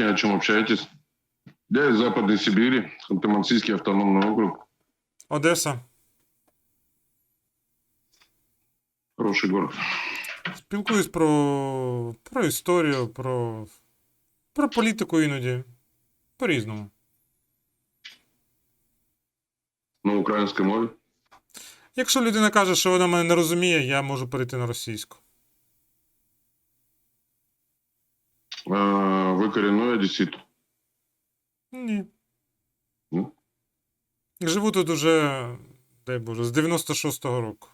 Откуда о чем общаетесь? Я из Западной Сибири, Ханты-Мансийский автономный округ. Одеса. Хороший город. Спілкуюсь про, про історію, про, про політику іноді. По-різному. На украинской мове. Якщо людина каже, що вона мене не розуміє, я можу перейти на російську. А, Вы коренной одессит. Ні. Ну. Живу тут уже, дай Боже, з 96-го року.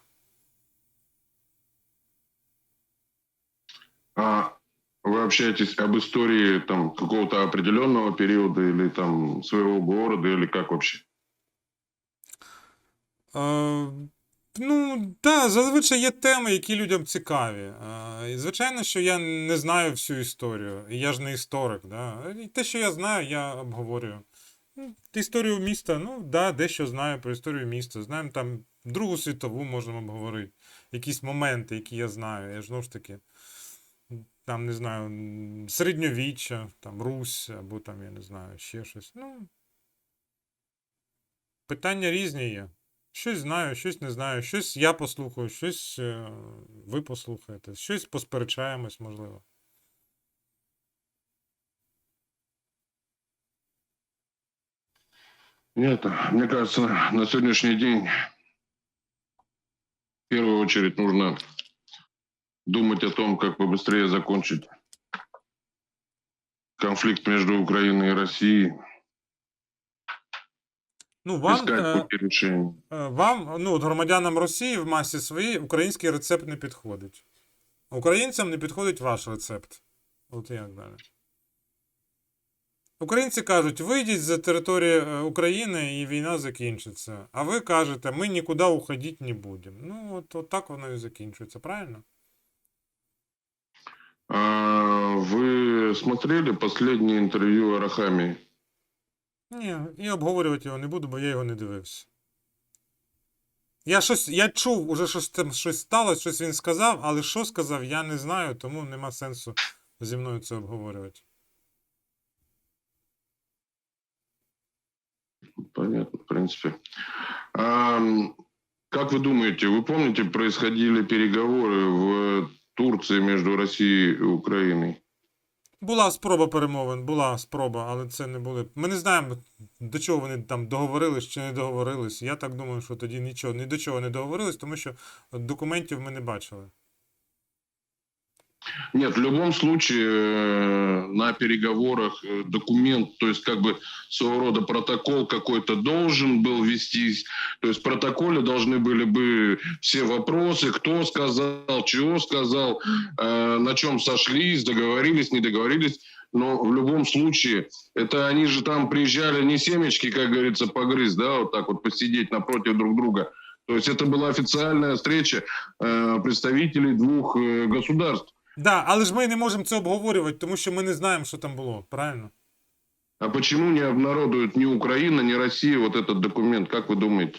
А вы общаетесь об истории там какого-то определенного периода или там своего города или как вообще? Е, ну, так, зазвичай є теми, які людям цікаві. І звичайно, що я не знаю всю історію. Я ж не історик. Да? І те, що я знаю, я обговорюю. Ну, Історію міста, ну, да, дещо знаю про історію міста. Знаємо там Другу світову можемо обговорити. Якісь моменти, які я знаю. Я ж знову ж таки. Там, не знаю, середньовіччя, там Русь, або там, я не знаю, ще щось. Ну. Питання різні є. Щось знаю, щось не знаю, щось я послухаю, щось е, ви послухаєте, щось посперечаємось, можливо. Нет, мне кажется, на сегодняшний день в первую очередь нужно думать о том, как побыстрее закончить конфликт между Украиной и Россией, Ну, вам, е, е, вам, ну, от громадянам Росії в масі своїй український рецепт не підходить. Українцям не підходить ваш рецепт. От як далі. Українці кажуть, вийдіть з території е, України і війна закінчиться. А ви кажете, ми нікуди уходити не будемо. Ну, от, от так воно і закінчується, правильно? А Вы смотрели последнее интервью Арахами? Ні, і обговорювати його не буду, бо я його не дивився. Я щось, я чув, уже щось там щось сталося, щось він сказав, але що сказав, я не знаю, тому нема сенсу зі мною це обговорювати. Понятно, в принципе. А, м, как вы думаете, вы помните, происходили переговоры в Турции между Россией и Украиной? Була спроба перемовин, була спроба, але це не були. Ми не знаємо, до чого вони там договорились чи не договорились. Я так думаю, що тоді нічого, ні до чого не договорились, тому що документів ми не бачили. Нет, в любом случае э, на переговорах э, документ, то есть как бы своего рода протокол какой-то должен был вестись. То есть в протоколе должны были бы все вопросы, кто сказал, чего сказал, э, на чем сошлись, договорились, не договорились. Но в любом случае, это они же там приезжали не семечки, как говорится, погрыз, да, вот так вот посидеть напротив друг друга. То есть это была официальная встреча э, представителей двух э, государств. Да, але ж ми не можемо це обговорювати, тому що ми не знаємо, що там було, правильно? А почему не обнародует ни Украина, ни Россия вот этот документ? Как вы думаете?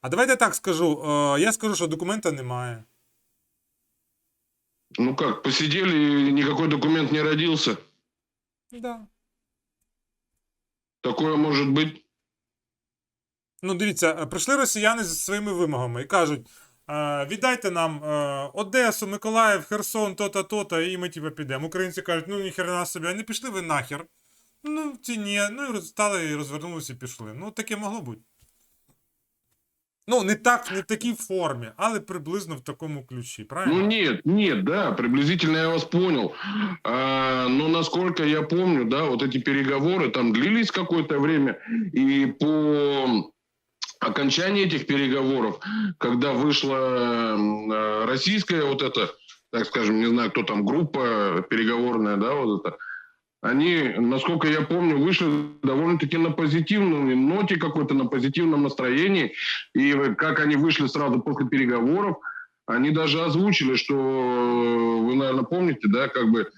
А давайте так скажу. Е, я скажу, що документа немає. Ну как, посидели и никакой документ не родился? Да. Такое может быть? Ну, дивіться, е, прийшли росіяни зі своїми вимогами і кажуть: е, віддайте нам е, Одесу, Миколаїв, Херсон, то-то, то-то, і ми типу підемо. Українці кажуть, ну ніхрена собі, а не пішли ви нахер. Ну, ці ні. Ну і стали і розвернулися і пішли. Ну, таке могло бути. Ну, не так, не в такій формі, але приблизно в такому ключі, правильно? Ну нет, нет, да, приблизительно я вас понял. А, но насколько я помню, да, вот эти переговоры там длились какое-то время, и по окончании этих переговоров, когда вышла э, российская вот эта, так скажем, не знаю, кто там, группа переговорная, да, вот это, они, насколько я помню, вышли довольно-таки на позитивной ноте какой-то, на позитивном настроении. И как они вышли сразу после переговоров, они даже озвучили, что э, вы, наверное, помните, да, как бы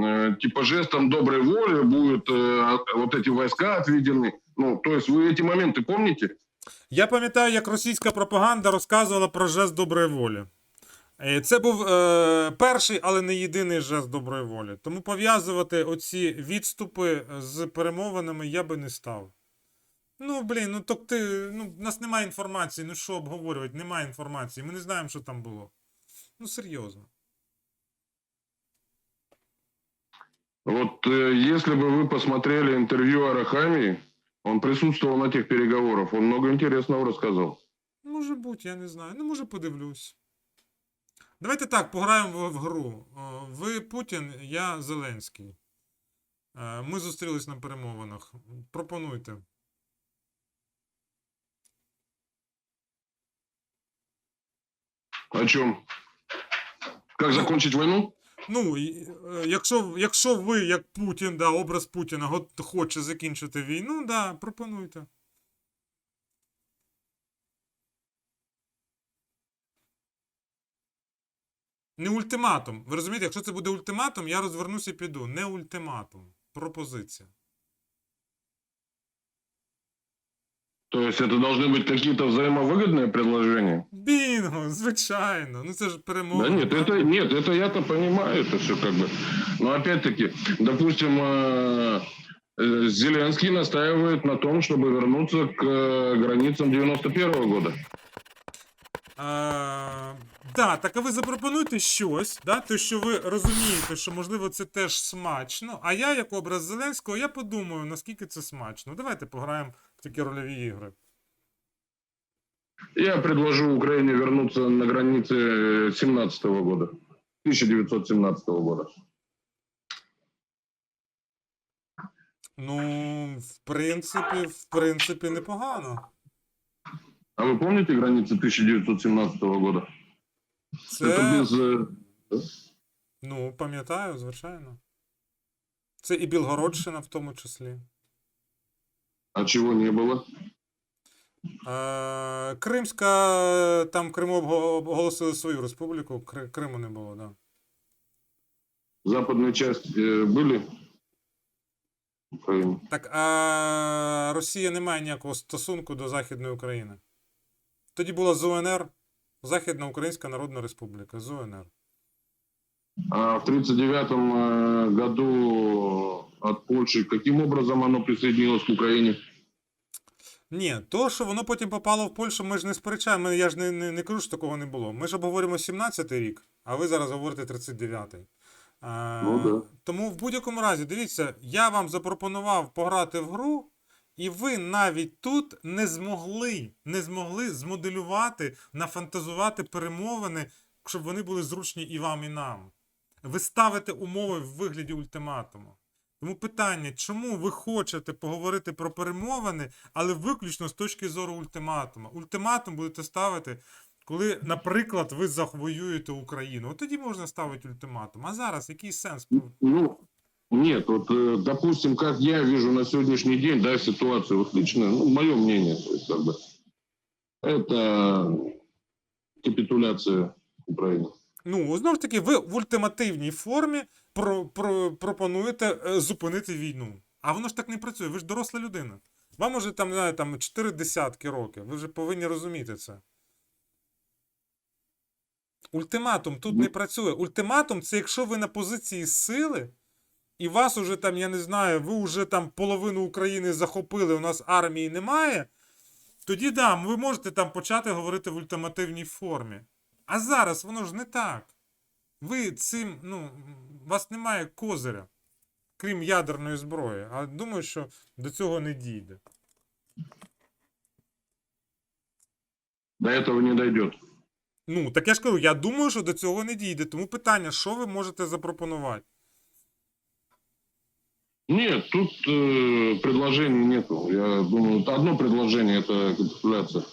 э, типа жестом доброй воли будут э, от- вот эти войска отведены. Ну, то есть вы эти моменты помните? Я пам'ятаю, як російська пропаганда розказувала про жест доброї волі. Е, Це був е, перший, але не єдиний жест доброї волі. Тому пов'язувати оці відступи з перемовинами я би не став. Ну, блін, ну так ти. Ну, в нас немає інформації, ну що обговорювати, немає інформації. Ми не знаємо, що там було. Ну, серйозно. Вот э, если бы вы посмотрели интервью Арахами, он присутствовал на тех переговорах, он много интересного рассказал. Може бути, я не знаю. Ну, може, подивлюсь. Давайте так, пограємо в, гру. О, Ви Путін, я Зеленський. Е, Ми зустрілись на перемовинах. Пропонуйте. О чем? Как закончить войну? Ну, е, якщо, якщо ви, як Путін, да, образ Путіна, хоче закінчити війну, да, пропонуйте. Не ультиматум. Ви розумієте, якщо це буде ультиматум, я розвернуся і піду. Не ультиматум. Пропозиція. То есть это должны быть какие-то взаимовыгодные предложения? Бінго, звичайно. Ну це ж перемога. Да нет, это нет, это я-то понимаю, это все как бы. Но опять-таки, допустим, э, э, Зеленский настаивает на том, чтобы вернуться к э, границам 91 года. А, да, так а ви запропонуйте щось, да, то що ви розумієте, що можливо це теж смачно. А я, як образ Зеленського, я подумаю, наскільки це смачно. Давайте пограємо в такі рольові ігри. Я предложу Украине вернуться на границы 17 года, 1917 года. Ну, в принципі, в принципі, непогано. А вы помните границы 1917 года? Это Це, без... э, ну, пам'ятаю, звичайно. Це і Білгородщина в тому числі. А чего не было? Е, Кримська, там Криму обго- оголосили свою республіку, Кри- Криму не було, да. Западная часть э, были? Украины. Так, а Росія не має ніякого стосунку до Західної України. Тоді була ЗУНР, Західна Українська Народна Республіка, ЗУНР. А в 1939 э, году от Польши каким образом оно присоединилось к Украине? Ні, то, що воно потім попало в Польщу, ми ж не сперечаємо. Я ж не, не, не кажу, що такого не було. Ми ж обговорюємо 17-й рік, а ви зараз говорите 39-й. А, Ну да. Тому в будь-якому разі, дивіться, я вам запропонував пограти в гру, і ви навіть тут не змогли, не змогли змоделювати, нафантазувати перемовини, щоб вони були зручні і вам, і нам. Ви ставите умови в вигляді ультиматуму. Тому питання, чому ви хочете поговорити про перемовини, але виключно з точки зору ультиматуму? Ультиматум будете ставити, коли, наприклад, ви завоюєте Україну. От тоді можна ставити ультиматум. А зараз який сенс? Ну, нет, вот, э, допустим, как я вижу на сегодняшний день, да, ситуацию, вот лично, ну, мое мнение, то есть, как бы, это капитуляция Украины. Ну, знову ж таки, ви в ультимативній формі про, про, пропонуєте е, зупинити війну. А воно ж так не працює. Ви ж доросла людина. Вам уже там, не знаю, там 4 десятки років. Ви вже повинні розуміти це. Ультиматум тут не працює. Ультиматум це якщо ви на позиції сили, і вас уже там, я не знаю, ви вже там половину України захопили, у нас армії немає. Тоді да, ви можете там почати говорити в ультимативній формі. А зараз воно ж не так. Ви цим, ну, у вас немає козиря, крім ядерної зброї. А думаю, що до цього не дійде. До этого не дойдет. Ну, так я ж кажу, я думаю, що до цього не дійде. Тому питання, що ви можете запропонувати? Нет, тут э, предложений нету. Я думаю, одно предложение это капитуляция.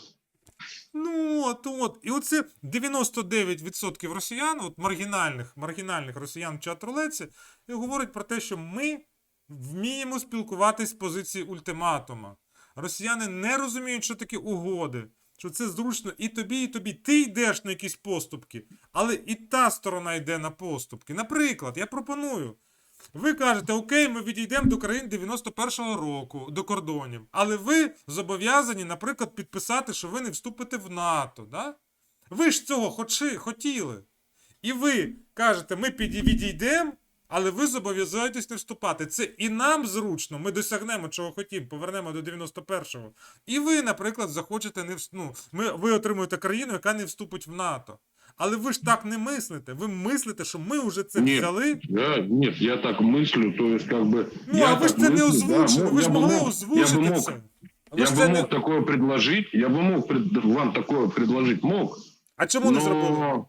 От, от. І оце 99% росіян, от маргінальних, маргінальних росіян в чат-рулеці, і говорять про те, що ми вміємо спілкуватись з позиції ультиматума. Росіяни не розуміють, що таке угоди, що це зручно і тобі, і тобі. Ти йдеш на якісь поступки, але і та сторона йде на поступки. Наприклад, я пропоную. Ви кажете, окей, ми відійдемо до країн 91-го року, до кордонів. Але ви зобов'язані, наприклад, підписати, що ви не вступите в НАТО. Да? Ви ж цього хочи, хотіли. І ви кажете, ми відійдемо, але ви зобов'язуєтесь не вступати. Це і нам зручно, ми досягнемо чого хотім, повернемо до 91-го. І ви, наприклад, захочете не вс- ну, ви отримуєте країну, яка не вступить в НАТО. Але ви ж так не мислите. Ви мислите, що ми вже це Ні. взяли. Я, нет, я так мыслю, то есть как бы... Ну, я а ви ж так це не мыслю, озвучили. да, ви ж я бы могли мог- Я озвучити бы мог, це. Ви я ж бы це мог не... такое предложить, я бы мог пред- вам такое предложить, мог. А чому не зробили? Но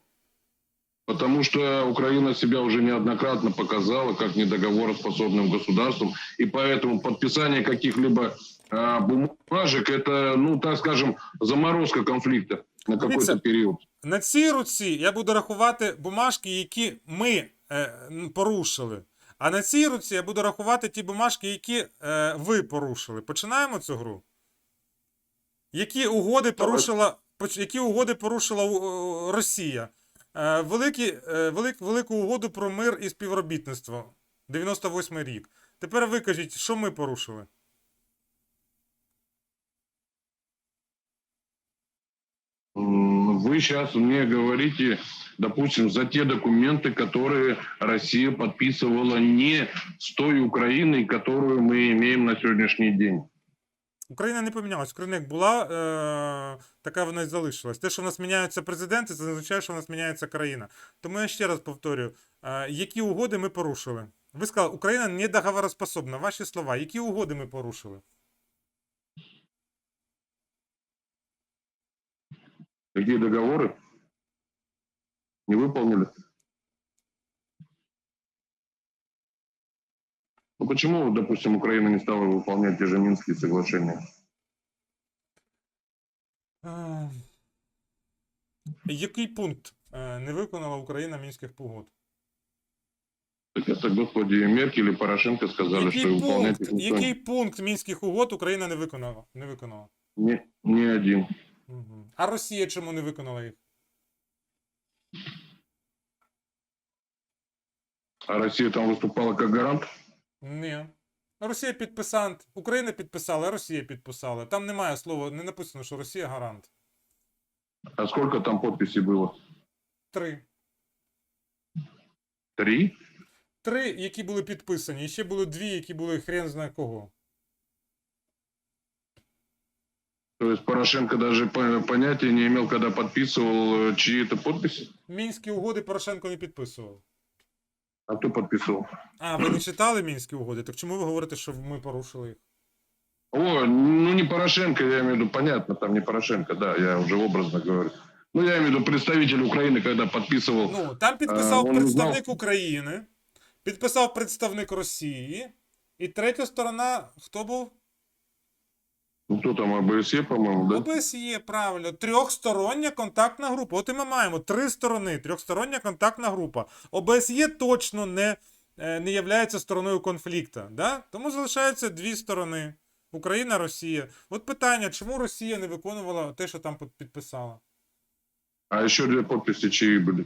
потому что Украина себя уже неоднократно показала как недоговороспособным государством, и поэтому подписание каких-либо а, бумажек это, ну, так скажем, заморозка конфликта на какой-то Видите, период. На цій руці я буду рахувати бумажки, які ми е, порушили. А на цій руці я буду рахувати ті бумажки, які е, ви порушили. Починаємо цю гру. Які угоди порушила, які угоди порушила е, Росія? Е, великі, е, велик, велику угоду про мир і співробітництво. 98 рік. Тепер ви кажіть, що ми порушили? Вы сейчас мне говорите, допустим, за те документы, которые Россия подписывала не с той Украиной, которую мы имеем на сегодняшний день. Україна не помінялась. Україна як була, е, така вона і залишилась. Те, що в нас міняються президенти, це не означає, що в нас міняється країна. Тому я ще раз повторюю, е, які угоди ми порушили? Ви сказали, Україна не договороспособна. Ваші слова. Які угоди ми порушили? Какие договоры не выполнили? Ну почему, допустим, Украина не стала выполнять те же Минские соглашения? Е, Який пункт е, не виконала Україна мінських угод? Так это господи Меркель и Порошенко сказали, Який что выполнять пункт, их никто який пункт мінських угод Україна не виконала? Не виконала? не, не один. Угу. А Росія чому не виконала їх? А Россия там выступала как гарант? Ні. Росія підписант. Україна підписала, а Росія підписала. Там немає слова, не написано, що Росія гарант. А сколько там подписей было? Три. Три? Три, які були підписані, і ще були дві, які були хрен знає кого. То есть Порошенко даже по- понятия не имел, когда подписывал э, чьи-то подписи? Мінські угоди Порошенко не підписував. А кто подписывал? А, ви не читали мінські угоди? Так чому ви говорите, що ми порушили їх? О, ну не Порошенко, я имею в виду, понятно, там не Порошенко, да, я уже образно говорю. Ну, я имею в виду представитель Украины, когда подписывал. Ну, там підписав он не представник України, підписав представник Росії, і третя сторона, хто був? Ну, кто там, ОБСЕ, по-моему, да? ОБСЄ, правильно, трьохстороння контактна група. От і ми маємо три сторони, трьохстороння контактна група. ОБСЄ точно не, е, не являється стороною конфлікту. Да? Тому залишаються дві сторони: Україна, Росія. От питання, чому Росія не виконувала те, що там підписала? А еще две подписи чьи были?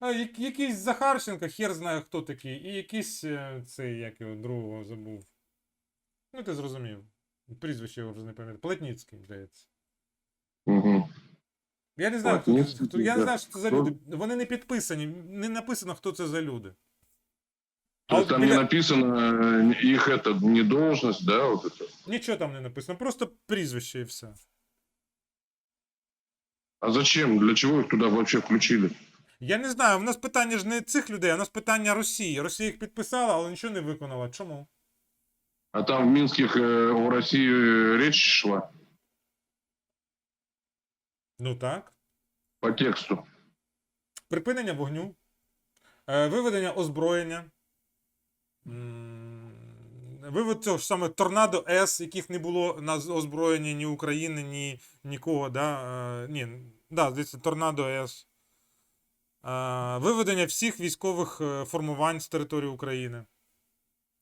А, я- якийсь Захарченко, хер знає хто такий, і якийсь е, цей, як його другого забув. Ну, ти зрозумів. Прізвище його вже не пам'ятаю. Плетніцький, здається. Угу. Я не знаю, Так, хто, ні, це- хто, я не да. знаю, що це за Ну. люди. Вони не підписані, не написано, хто це за люди. То А есть от там біля- не написано э, их это, не должность, да, вот это. Нічого там не написано, просто прізвище і все. А зачем? Для чего их туда вообще включили? Я не знаю, в нас питання ж не цих людей, а в нас питання Росії. Росія їх підписала, але нічого не виконала. Чому? А там в Минских у России э, речь шла Ну так. по тексту. Припинення вогню, е, виведення озброєння, вивод цього ж саме Торнадо С, яких не було на озброєнні ні України, ні нікого. Да? е, Ні, да, здається, Торнадо С. Е, Виведення всіх військових формувань з території України.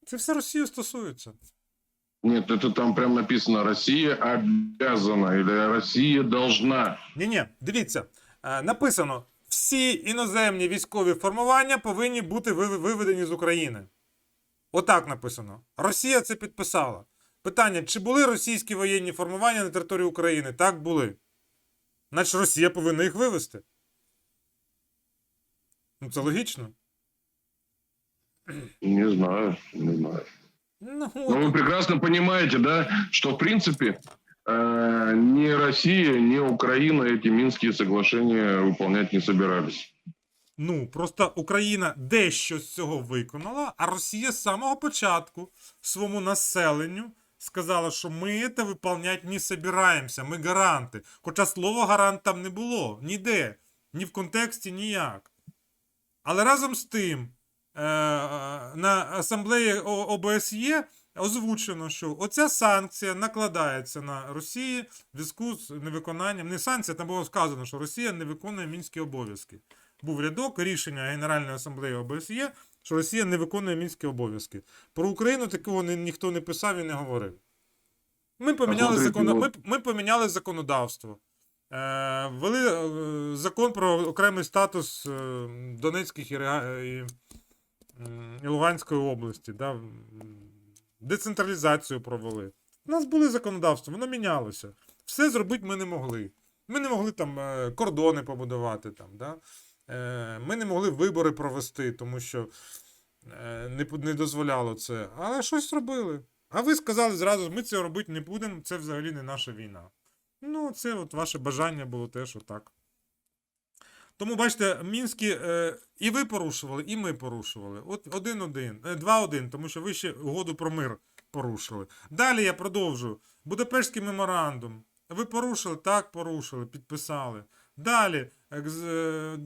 Це все Росію стосується. Нет, это там прям написано «Россия обязана» или «Россия должна». Ні, ні, дивіться, е, написано: всі іноземні військові формування повинні бути виведені з України. Отак написано. Росія це підписала. Питання: чи були російські воєнні формування на території України? Так були. Значить, Росія повинна їх вивести. Ну, це логічно. Не знаю, не знаю. Ну, Но от. вы прекрасно понимаете, да, что в принципе э, ни Россия, ни Украина эти Минские соглашения выполнять не собирались. Ну, просто Україна дещо з цього виконала, а Росія з самого початку своєму населенню сказала, що ми це виконувати не собираємося, ми гаранти. Хоча слово гарант там не було ніде, ні в контексті, ніяк. Але разом з тим, е, на асамблеї ОБСЄ озвучено, що оця санкція накладається на Росію в зв'язку з невиконанням. Не санкція, там було сказано, що Росія не виконує мінські обов'язки. Був рядок рішення Генеральної асамблеї ОБСЄ, що Росія не виконує мінські обов'язки. Про Україну такого ні, ніхто не писав і не говорив. Ми поміняли, закон... ми, ми поміняли законодавство. Е, ввели е, закон про окремий статус е, Донецьких і Луганської області. Да? Децентралізацію провели. У нас були законодавства, воно мінялося. Все зробити ми не могли. Ми не могли там е, кордони побудувати. Там, да? Е, Ми не могли вибори провести, тому що е, не, дозволяло це. Але щось робили. А ви сказали зразу, ми це робити не будемо, це взагалі не наша війна. Ну, це от ваше бажання було теж отак. Тому, бачите, Мінські е, і ви порушували, і ми порушували. От один-один, е, два-один, тому що ви ще угоду про мир порушили. Далі я продовжую. Будапештський меморандум. Ви порушили? Так, порушили, підписали. Далі е, е,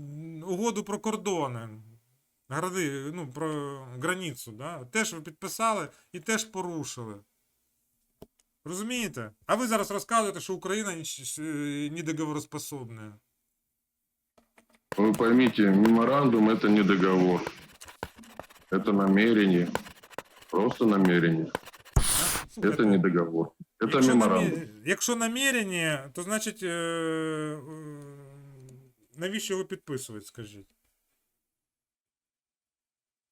угоду про кордони. Гради, ну, про границю, да? теж ви підписали і теж порушили. Розумієте? А ви зараз розказуєте, що Україна ніч- е, недоговороспособна. Вы поймите, меморандум это не договор. Это намерение. Просто намерение. Это не договор. Это якщо, меморандум. намі- якщо намірення, то значить, е, е, навіщо його підписувати, скажіть?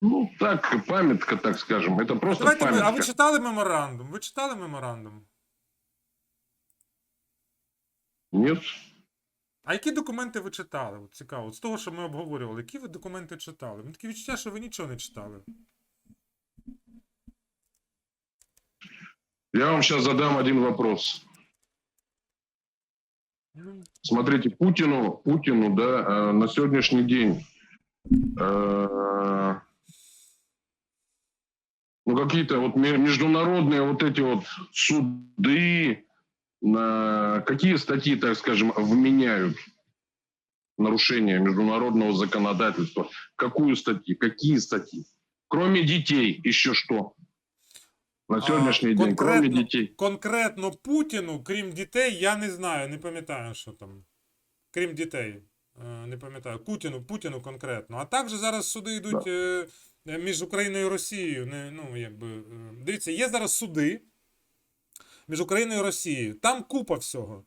Ну, так, памятка, так скажем. Это просто Давайте ви, а ви памятка. читали меморандум? Ви читали меморандум? Нет. А які документи ви читали? От цікаво. От з того, що ми обговорювали, які ви документи читали? Ну, таке відчуття, що ви нічого не читали. Я вам сейчас задам один вопрос. Ну, Смотрите, Путину, Путину, да, э, на сегодняшний день, э, ну, какие-то вот ме- международные вот эти вот суды, на какие статьи, так скажем, вменяют нарушение международного законодательства? Какую статью? Какие статьи? Кроме детей, еще что? На А, день, кроме детей. конкретно Путіну, крім дітей, я не знаю, не пам'ятаю, що там. Крім дітей. Е, Не пам'ятаю. Путіну, Путіну конкретно. А також зараз суди йдуть е, е, між Україною і Росією. Не, ну, якби, е, дивіться, є зараз суди між Україною і Росією. Там купа всього.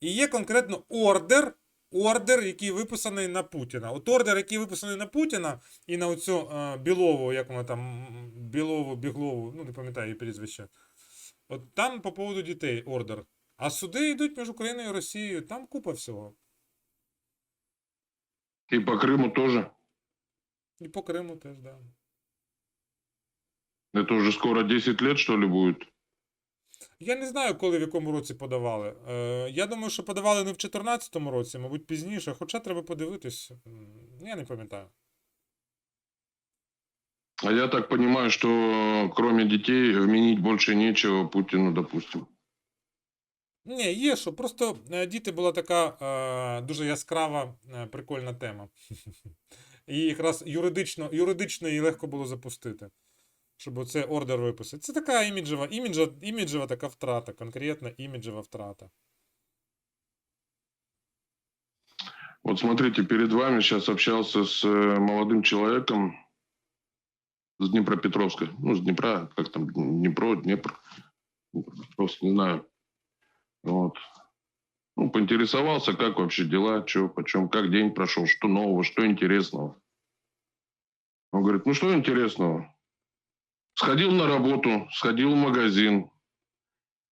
І є конкретно ордер, ордер, який виписаний на Путіна. От ордер, який виписаний на Путіна, і на оцю е, Білову, як вона там, Білову, Біглову, ну не пам'ятаю її прізвище. От там по поводу дітей ордер. А суди йдуть між Україною і Росією, там купа всього. И по Крыму тоже. І по Криму теж, да. Это уже скоро 10 лет, что ли, будет? Я не знаю, коли в якому році подавали. Е, я думаю, що подавали не в 2014 році, мабуть, пізніше, хоча треба подивитись. Я не пам'ятаю. А я так понимаю, что кроме детей вменить больше нечего Путину, допустим. Ні, є що. Просто е, діти була така е, дуже яскрава, е, прикольна тема. І якраз юридично, юридично її легко було запустити. Щоб оце ордер виписати. Це така іміджева, іміджа, іміджева така втрата, конкретна іміджева втрата. Вот смотрите, перед вами сейчас общался с э, молодым человеком с Днепропетровска. Ну, с Днепра, как там, Днепро, Днепр. Просто не знаю. Вот. Ну, поинтересовался, как вообще дела, что, почем, как день прошел, что нового, что интересного. Он говорит, ну что интересного? Сходил на работу, сходил в магазин,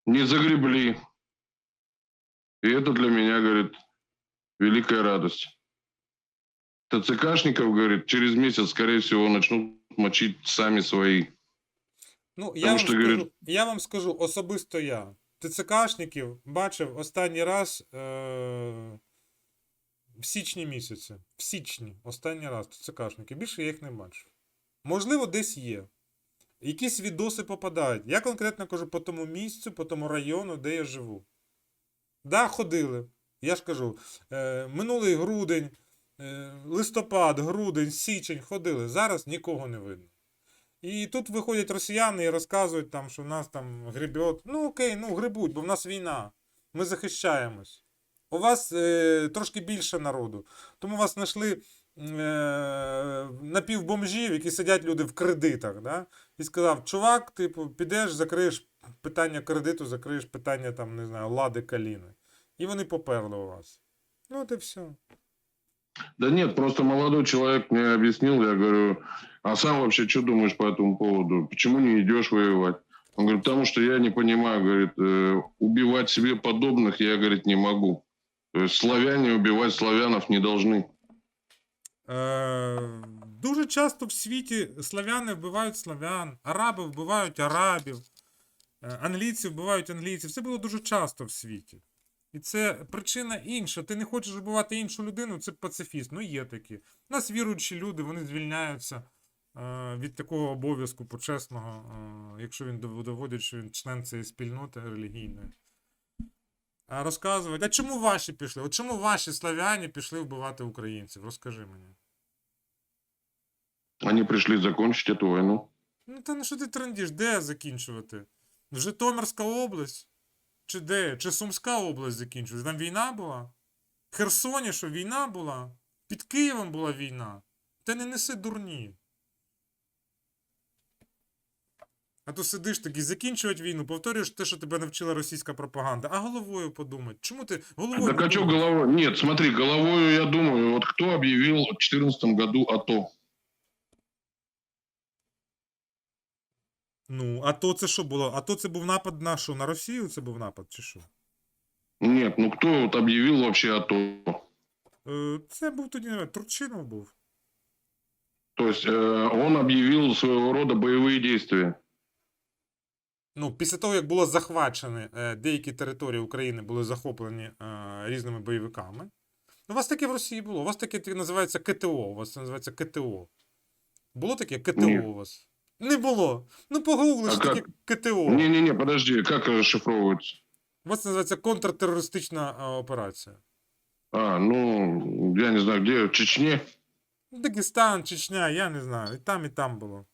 не загребли. И это для меня, говорит, великая радость. ТЦКшников, говорит, через месяц, скорее всего, начнут мочить сами свои. Ну, я Тому вам, що, скажу, говорю- я вам скажу, особисто я. ТЦКшників бачив останній раз е- в січні місяці. В січні, останній раз ТЦКшники. Більше я їх не бачив. Можливо, десь є. Якісь відоси попадають. Я конкретно кажу по тому місцю, по тому району, де я живу. Да, ходили. Я ж кажу, е- минулий грудень, е- листопад, грудень, січень ходили. Зараз нікого не видно. І тут виходять росіяни і розказують там, що в нас там гребет. Ну окей, ну грибуть, бо в нас війна. Ми захищаємось. У вас е, трошки більше народу. Тому вас знайшли напівбомжів, які сидять люди в кредитах. Да? І сказав, чувак, типу, підеш, закриєш питання кредиту, закриєш питання там, не знаю, лади каліни. І вони поперли у вас. Ну, от і все. Да нет, просто молодой человек мне объяснил, я говорю, а сам вообще что думаешь по этому поводу? Почему не идешь воевать? Он говорит, потому что я не понимаю, говорит, э, убивать себе подобных я, говорит, не могу. То есть славяне убивать славянов не должны. Е, дуже часто в світі славяни вбивають славян, араби вбивають арабів, е, англійці вбивають англійців. Це було дуже часто в світі. І це причина інша. Ти не хочеш вбивати іншу людину, це пацифіст. Ну, є такі. У нас віруючі люди, вони звільняються е, від такого обов'язку почесного, якщо він доводить, що він член цієї спільноти релігійної. А розказують, а чому ваші пішли? От чому ваші славяні пішли вбивати українців? Розкажи мені. Они пришли закончить эту войну. Ну та ну що ти трендіш? Де закінчувати? Житомирська область? Чи де? Чи Сумська область закінчується? Там війна була? В Херсоні що війна була? Під Києвом була війна. Та не неси дурні. А то сидиш такий, закінчувати війну, повторюєш те, що тебе навчила російська пропаганда, а головою подумай. Чому ти головою Так не а что думаєш? головой? Нет, смотри, головою я думаю, вот кто объявил в 2014 году АТО? Ну, а то це що було? А то це був напад на що? На Росію це був напад, чи що? Нет, ну кто вот объявил вообще АТО? Е, Це був тоді не знаю, Турчинов був. То есть э, он объявил своего рода боевые действия. Ну, після того, як було захвачені е, деякі території України були захоплені е, різними бойовиками. У вас таке в Росії було. У вас таке таке називається КТО. У вас це називається КТО. Було таке КТО Ні. у вас? Не було. Ну, погуглиш А як? таке КТО. Не-не-не, подожди, как розшифровується? Вот вас це називається контртерористична е, операція. А, ну, я не знаю, где, в Чечне? Дагестан, Чечня, я не знаю. І там, і там було.